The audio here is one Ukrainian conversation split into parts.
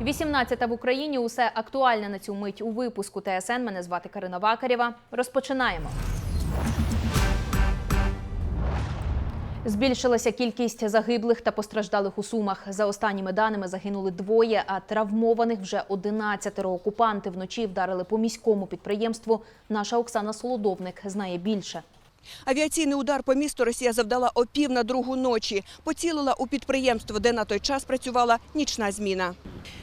18 в Україні. Усе актуальне на цю мить у випуску ТСН. Мене звати Карина Вакарєва. Розпочинаємо. Збільшилася кількість загиблих та постраждалих у Сумах. За останніми даними загинули двоє, а травмованих вже 11 окупанти вночі вдарили по міському підприємству. Наша Оксана Солодовник знає більше. Авіаційний удар по місту Росія завдала о пів на другу ночі. Поцілила у підприємство, де на той час працювала нічна зміна.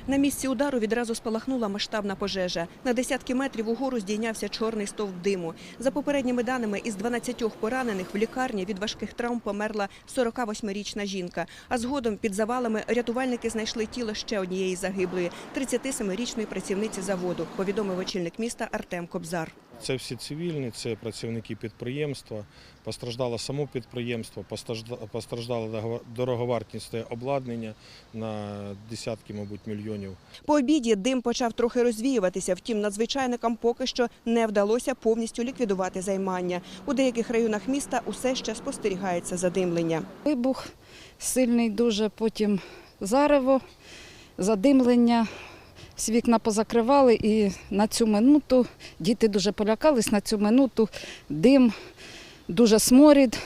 На місці удару відразу спалахнула масштабна пожежа. На десятки метрів угору здійнявся чорний стовп диму. За попередніми даними, із 12 поранених в лікарні від важких травм померла 48-річна жінка. А згодом під завалами рятувальники знайшли тіло ще однієї загиблої – 37-річної працівниці заводу, повідомив очільник міста Артем Кобзар. Це всі цивільні, це працівники підприємства. Постраждало само підприємство, постражда- постраждало дорого- дороговартісне обладнання на десятки, мабуть, мільйонів. По обіді дим почав трохи розвіюватися, втім надзвичайникам поки що не вдалося повністю ліквідувати займання. У деяких районах міста усе ще спостерігається задимлення. Вибух сильний дуже, потім зарево, задимлення. Всі вікна позакривали і на цю минуту діти дуже полякались, на цю минуту дим, дуже сморід.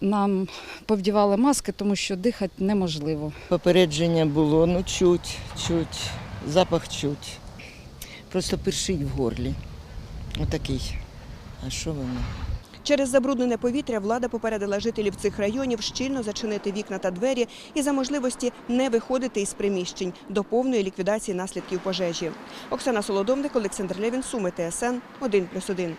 Нам повдівали маски, тому що дихати неможливо. Попередження було, ну чуть, чуть, запах чуть. Просто першить в горлі. Отакий. А що воно? Через забруднене повітря влада попередила жителів цих районів щільно зачинити вікна та двері і за можливості не виходити із приміщень до повної ліквідації наслідків пожежі. Оксана Солодовник, Олександр Левін, Суми, ТСН 1+,1.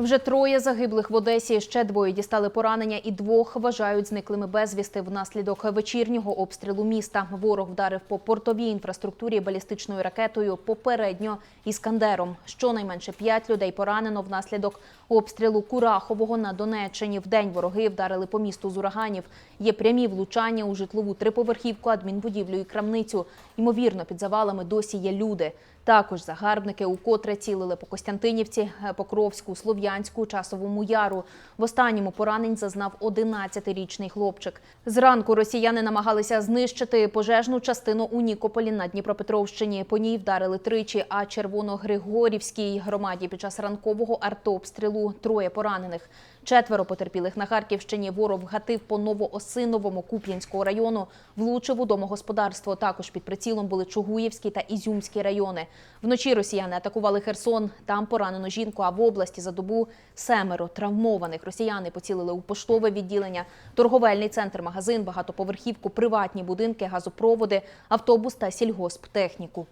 Вже троє загиблих в Одесі. Ще двоє дістали поранення, і двох вважають зниклими безвісти внаслідок вечірнього обстрілу міста. Ворог вдарив по портовій інфраструктурі балістичною ракетою попередньо іскандером. Щонайменше п'ять людей поранено внаслідок обстрілу Курахового на Донеччині. Вдень вороги вдарили по місту з ураганів. Є прямі влучання у житлову триповерхівку, адмінбудівлю і крамницю. Ймовірно, під завалами досі є люди. Також загарбники укотре цілили по Костянтинівці, е, Покровську, Слов'янську, Часовому Яру. В останньому поранень зазнав 11-річний хлопчик. Зранку росіяни намагалися знищити пожежну частину у Нікополі на Дніпропетровщині. По ній вдарили тричі, а Червоногригорівській громаді під час ранкового артобстрілу троє поранених. Четверо потерпілих на Харківщині ворог вгатив по Новоосиновому Куп'янського району, влучив у домогосподарство. Також під прицілом були Чугуївський та Ізюмський райони. Вночі росіяни атакували Херсон. Там поранено жінку, а в області за добу семеро травмованих. Росіяни поцілили у поштове відділення, торговельний центр, магазин, багатоповерхівку, приватні будинки, газопроводи, автобус та сільгосптехніку.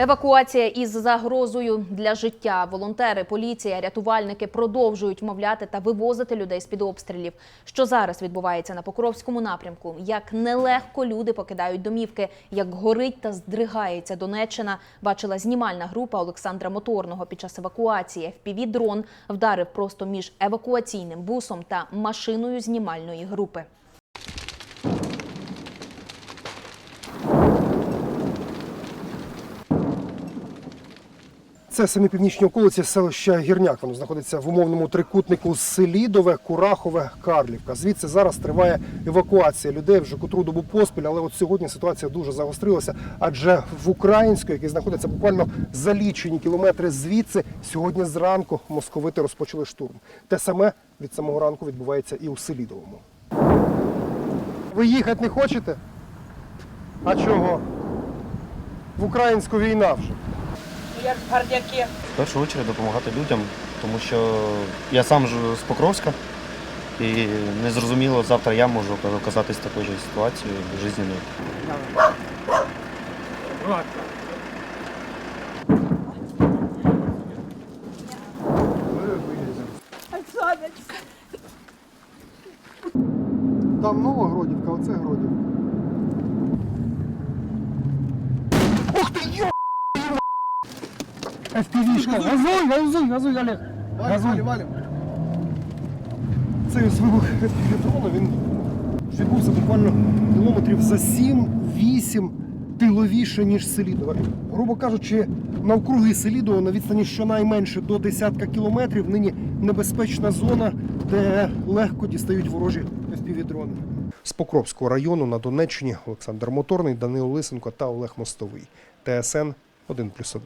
Евакуація із загрозою для життя. Волонтери, поліція, рятувальники продовжують вмовляти та вивозити людей з під обстрілів. Що зараз відбувається на Покровському напрямку? Як нелегко люди покидають домівки, як горить та здригається Донеччина. Бачила знімальна група Олександра Моторного під час евакуації. FPV-дрон вдарив просто між евакуаційним бусом та машиною знімальної групи. Це самі північні околиці селища Гірняк. Воно знаходиться в умовному трикутнику Селідове, Курахове, Карлівка. Звідси зараз триває евакуація людей вже котру добу поспіль. Але от сьогодні ситуація дуже загострилася. Адже в Українську, який знаходиться буквально за лічені кілометри звідси, сьогодні зранку московити розпочали штурм. Те саме від самого ранку відбувається і у Селідовому. Ви їхати не хочете? А чого? В українську війна вже. В першу чергу допомагати людям, тому що я сам ж з Покровська і незрозуміло, завтра я можу оказатись в такій же ситуації жизненній. Там нова Гродівка, оце Гродівка. FPV-шка. Газуй, газуй, газуй, Олег. Газуй. Цей ось вибух він відбувся буквально кілометрів за 7-8 тиловіше, ніж Селідове. Грубо кажучи, навкруги Селідова на відстані щонайменше до десятка кілометрів нині небезпечна зона, де легко дістають ворожі FPV-дрони. З Покровського району на Донеччині Олександр Моторний, Данило Лисенко та Олег Мостовий. ТСН 1+,1.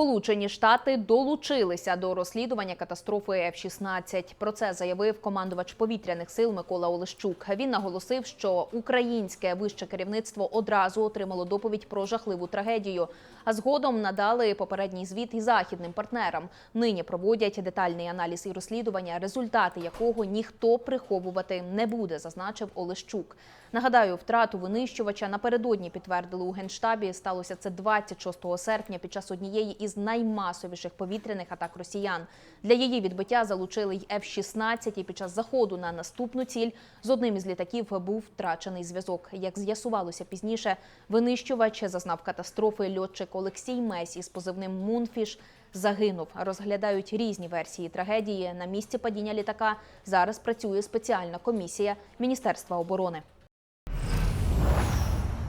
Сполучені Штати долучилися до розслідування катастрофи F-16. Про це заявив командувач повітряних сил Микола Олещук. Він наголосив, що українське вище керівництво одразу отримало доповідь про жахливу трагедію, а згодом надали попередній звіт і західним партнерам. Нині проводять детальний аналіз і розслідування, результати якого ніхто приховувати не буде, зазначив Олещук. Нагадаю, втрату винищувача напередодні підтвердили у генштабі. Сталося це 26 серпня під час однієї із наймасовіших повітряних атак росіян. Для її відбиття залучили й F-16 і під час заходу на наступну ціль з одним із літаків був втрачений зв'язок. Як з'ясувалося пізніше, винищувач зазнав катастрофи. Льотчик Олексій Месь із позивним Мунфіш загинув. Розглядають різні версії трагедії. На місці падіння літака зараз працює спеціальна комісія Міністерства оборони.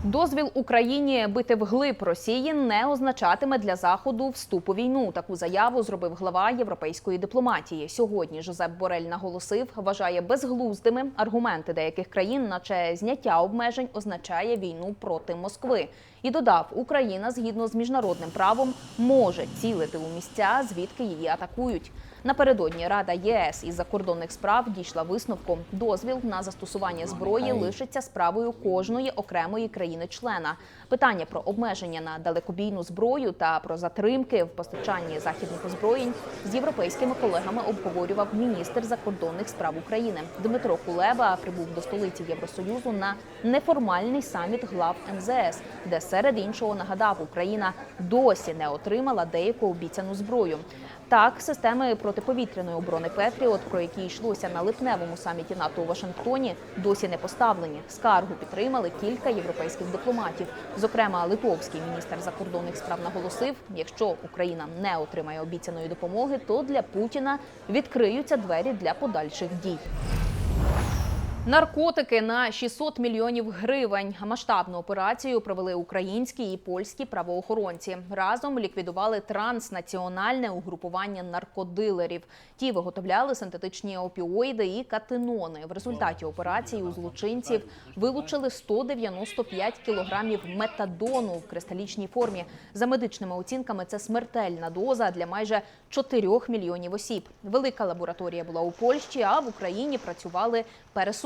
Дозвіл Україні бити вглиб Росії не означатиме для заходу вступ у війну. Таку заяву зробив глава європейської дипломатії. Сьогодні Жозеп Борель наголосив, вважає безглуздими аргументи деяких країн, наче зняття обмежень означає війну проти Москви. І додав, Україна згідно з міжнародним правом може цілити у місця, звідки її атакують. Напередодні Рада ЄС із закордонних справ дійшла висновку. Дозвіл на застосування зброї лишиться справою кожної окремої країни-члена. Питання про обмеження на далекобійну зброю та про затримки в постачанні західних озброєнь з європейськими колегами обговорював міністр закордонних справ України. Дмитро Кулеба прибув до столиці Євросоюзу на неформальний саміт глав МЗС, де серед іншого нагадав, Україна досі не отримала деяку обіцяну зброю. Так, системи протиповітряної оборони Петріот, про які йшлося на липневому саміті НАТО у Вашингтоні, досі не поставлені. Скаргу підтримали кілька європейських дипломатів. Зокрема, литовський міністр закордонних справ наголосив: якщо Україна не отримає обіцяної допомоги, то для Путіна відкриються двері для подальших дій. Наркотики на 600 мільйонів гривень. Масштабну операцію провели українські і польські правоохоронці. Разом ліквідували транснаціональне угрупування наркодилерів. Ті виготовляли синтетичні опіоїди і катинони. В результаті операції у злочинців вилучили 195 кілограмів метадону в кристалічній формі. За медичними оцінками, це смертельна доза для майже 4 мільйонів осіб. Велика лабораторія була у Польщі, а в Україні працювали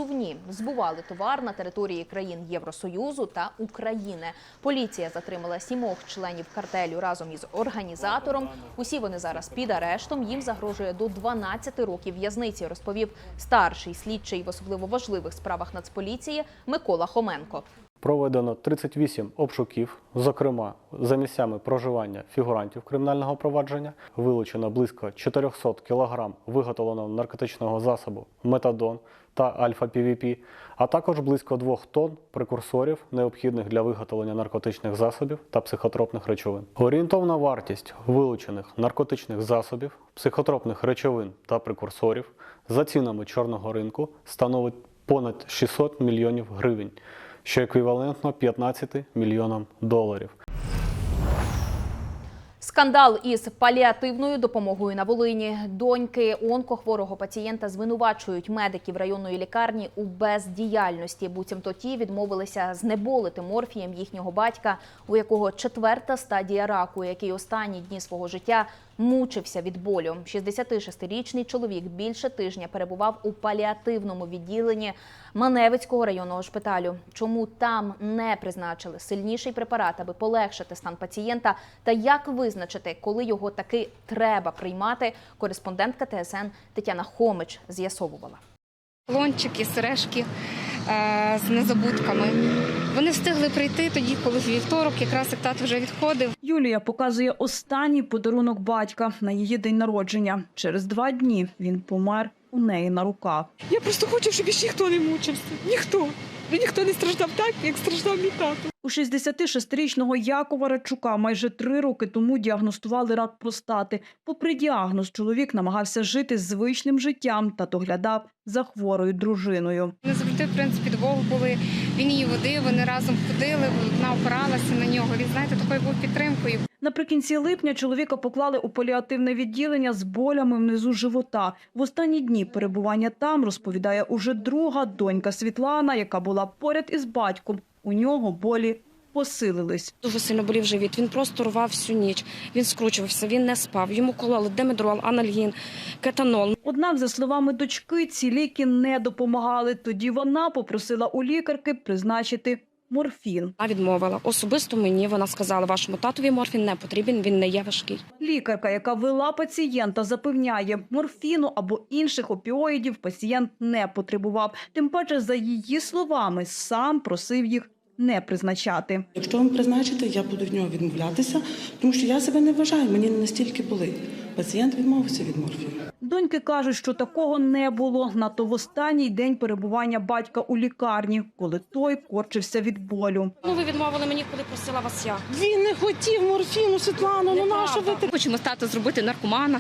пересувні. Збували товар на території країн Євросоюзу та України. Поліція затримала сімох членів картелю разом із організатором. Усі вони зараз під арештом. Їм загрожує до 12 років в'язниці, розповів старший слідчий в особливо важливих справах Нацполіції Микола Хоменко. Проведено 38 обшуків, зокрема за місцями проживання фігурантів кримінального провадження. Вилучено близько 400 кг виготовленого наркотичного засобу метадон та альфа-півіпі, а також близько 2 тонн прекурсорів, необхідних для виготовлення наркотичних засобів та психотропних речовин. Орієнтовна вартість вилучених наркотичних засобів, психотропних речовин та прекурсорів за цінами чорного ринку становить понад 600 мільйонів гривень що еквівалентно 15 мільйонам доларів. Скандал із паліативною допомогою на Волині. Доньки онкохворого пацієнта звинувачують медиків районної лікарні у бездіяльності. Буцімто ті відмовилися знеболити морфієм їхнього батька, у якого четверта стадія раку, який останні дні свого життя мучився від болю. 66-річний чоловік більше тижня перебував у паліативному відділенні Маневицького районного шпиталю. Чому там не призначили сильніший препарат, аби полегшити стан пацієнта, та як визначити, коли його таки треба приймати, кореспондентка ТСН Тетяна Хомич з'ясовувала. Лончики, сережки з незабудками. Вони встигли прийти тоді, коли з вівторок, якраз як тато вже відходив. Юлія показує останній подарунок батька на її день народження. Через два дні він помер у неї на руках. Я просто хочу, щоб ще ніхто не мучився. Ніхто. І ніхто не страждав так, як страждав мій тато. У 66-річного Якова Радчука майже три роки тому діагностували рак простати. Попри діагноз, чоловік намагався жити звичним життям та доглядав за хворою дружиною. Вони завжди, в принципі, двох були. Він її водив, вони разом ходили, вона опиралася на нього. Він, знаєте, такою був підтримкою. Наприкінці липня чоловіка поклали у паліативне відділення з болями внизу живота. В останні дні перебування там розповідає уже друга донька Світлана, яка була поряд із батьком. У нього болі посилились. Дуже сильно болів живіт. Він просто рвав всю ніч. Він скручувався, він не спав. Йому кололи демедрол, анальгін, кетанол. Однак, за словами дочки, ці ліки не допомагали. Тоді вона попросила у лікарки призначити морфін. А відмовила. Особисто мені вона сказала, вашому татові морфін не потрібен, він не є важкий. Лікарка, яка вела пацієнта, запевняє, морфіну або інших опіоїдів пацієнт не потребував. Тим паче, за її словами, сам просив їх не призначати. Якщо вам призначити, я буду від нього відмовлятися, тому що я себе не вважаю, мені не настільки болить. Пацієнт відмовився від морфію. Доньки кажуть, що такого не було. Нато в останній день перебування батька у лікарні, коли той корчився від болю. Ну, ви відмовили мені, коли просила вас я. Він не хотів морфіну, Світлано, ну нащо ви так? Хочемо стати зробити наркомана,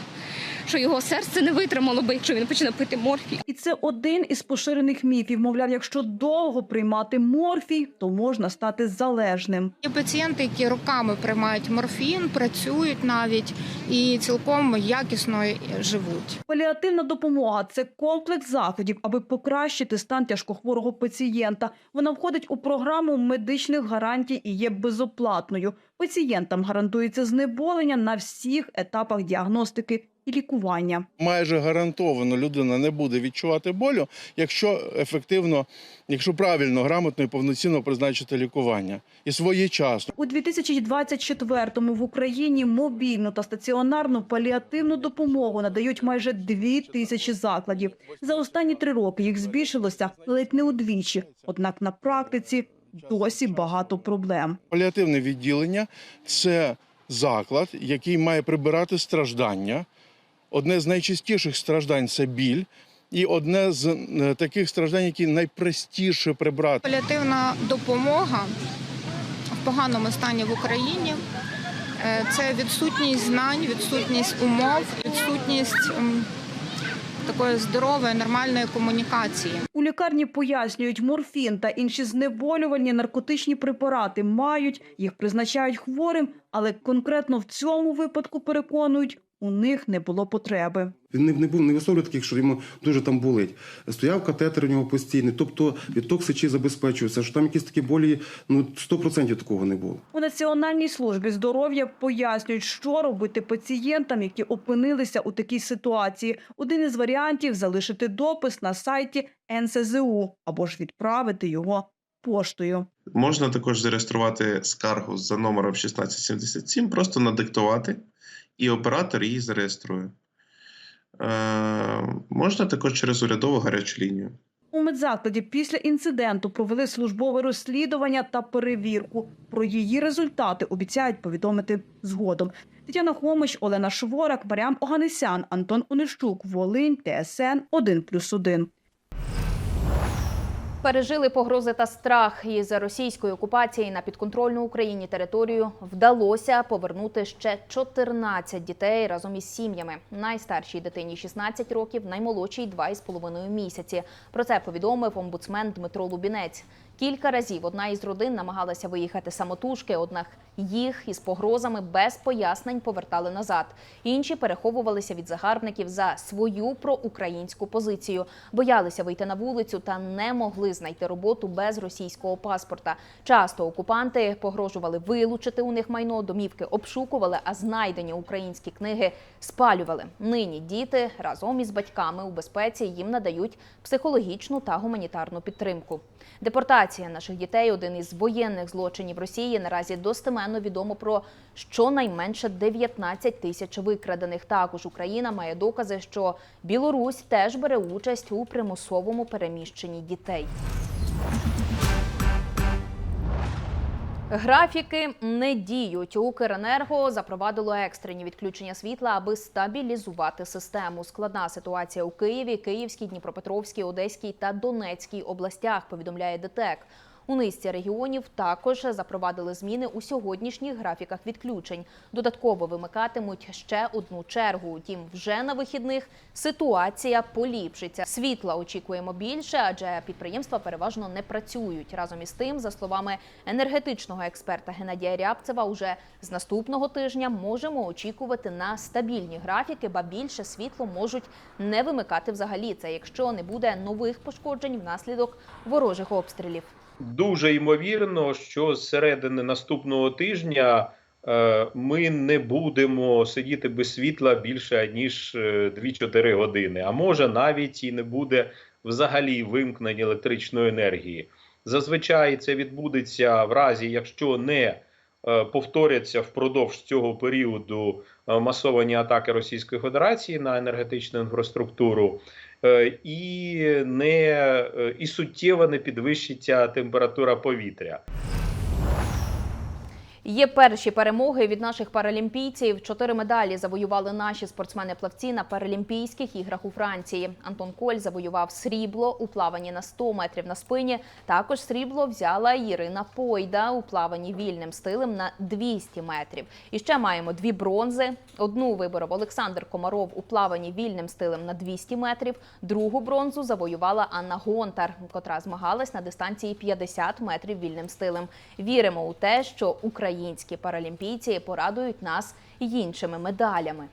що його серце не витримало би, якщо він почне пити морфій. І це один із поширених міфів. Мовляв, якщо довго приймати морфій, то можна стати залежним. Є пацієнти, які роками приймають морфін, працюють навіть і цілком якісно живуть. Паліативна допомога це комплекс заходів, аби покращити стан тяжкохворого пацієнта. Вона входить у програму медичних гарантій і є безоплатною. Пацієнтам гарантується знеболення на всіх етапах діагностики і лікування. майже гарантовано людина не буде відчувати болю, якщо ефективно, якщо правильно, грамотно і повноцінно призначити лікування і своєчасно. У 2024-му в Україні мобільну та стаціонарну паліативну допомогу надають майже дві тисячі закладів. За останні три роки їх збільшилося ледь не удвічі. Однак на практиці досі багато проблем. Паліативне відділення це заклад, який має прибирати страждання. Одне з найчастіших страждань це біль, і одне з е, таких страждань, які найпростіше прибрати. Паліативна допомога в поганому стані в Україні е, це відсутність знань, відсутність умов, відсутність такої здорової, нормальної комунікації. У лікарні пояснюють, морфін та інші знеболювальні наркотичні препарати мають, їх призначають хворим, але конкретно в цьому випадку переконують, у них не було потреби. Він не, не був не висловлював таких, що йому дуже там болить. Стояв катетер у нього постійний, тобто відток сечі забезпечувався, що там якісь такі болі, ну 100% такого не було. У Національній службі здоров'я пояснюють, що робити пацієнтам, які опинилися у такій ситуації. Один із варіантів залишити допис на сайті НСЗУ або ж відправити його поштою. Можна також зареєструвати скаргу за номером 1677, просто надиктувати, і оператор її зареєструє. Е, можна також через урядову гарячу лінію. У медзакладі після інциденту провели службове розслідування та перевірку. Про її результати обіцяють повідомити згодом. Тетяна Хомич, Олена Шворак, Маріам Оганесян, Антон Онищук, Волинь, ТСН 1+,1. Пережили погрози та страх і за російської окупації на підконтрольну Україні територію вдалося повернути ще 14 дітей разом із сім'ями. Найстаршій дитині 16 років, наймолодшій 2,5 місяці. Про це повідомив омбудсмен Дмитро Лубінець. Кілька разів одна із родин намагалася виїхати самотужки, однак їх із погрозами без пояснень повертали назад. Інші переховувалися від загарбників за свою проукраїнську позицію, боялися вийти на вулицю та не могли знайти роботу без російського паспорта. Часто окупанти погрожували вилучити у них майно, домівки обшукували, а знайдені українські книги спалювали. Нині діти разом із батьками у безпеці їм надають психологічну та гуманітарну підтримку. Депортація наших дітей один із воєнних злочинів Росії. Наразі достеменно відомо про щонайменше 19 тисяч викрадених. Також Україна має докази, що Білорусь теж бере участь у примусовому переміщенні дітей. Графіки не діють. Укренерго запровадило екстрені відключення світла, аби стабілізувати систему. Складна ситуація у Києві, Київській, Дніпропетровській, Одеській та Донецькій областях. Повідомляє ДТЕК. У низці регіонів також запровадили зміни у сьогоднішніх графіках відключень. Додатково вимикатимуть ще одну чергу. Утім, вже на вихідних ситуація поліпшиться. Світла очікуємо більше, адже підприємства переважно не працюють. Разом із тим, за словами енергетичного експерта Геннадія Рябцева, уже з наступного тижня можемо очікувати на стабільні графіки, ба більше світло можуть не вимикати взагалі. Це якщо не буде нових пошкоджень внаслідок ворожих обстрілів. Дуже ймовірно, що з середини наступного тижня е, ми не будемо сидіти без світла більше ніж е, 2-4 години, а може навіть і не буде взагалі вимкнення електричної енергії. Зазвичай це відбудеться в разі, якщо не е, повторяться впродовж цього періоду е, масовані атаки Російської Федерації на енергетичну інфраструктуру. Е, І не е, і суттєво не підвищиться температура повітря. Є перші перемоги від наших паралімпійців. Чотири медалі завоювали наші спортсмени-плавці на Паралімпійських іграх у Франції. Антон Коль завоював срібло у плаванні на 100 метрів на спині. Також срібло взяла Ірина Пойда у плаванні вільним стилем на 200 метрів. І ще маємо дві бронзи. Одну виборов Олександр Комаров у плаванні вільним стилем на 200 метрів. Другу бронзу завоювала Анна Гонтар, котра змагалась на дистанції 50 метрів вільним стилем. Віримо у те, що українські паралімпійці порадують нас іншими медалями.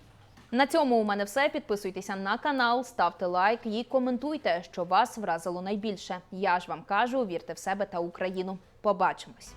На цьому у мене все. Підписуйтеся на канал, ставте лайк і коментуйте, що вас вразило найбільше. Я ж вам кажу, вірте в себе та Україну. Побачимось.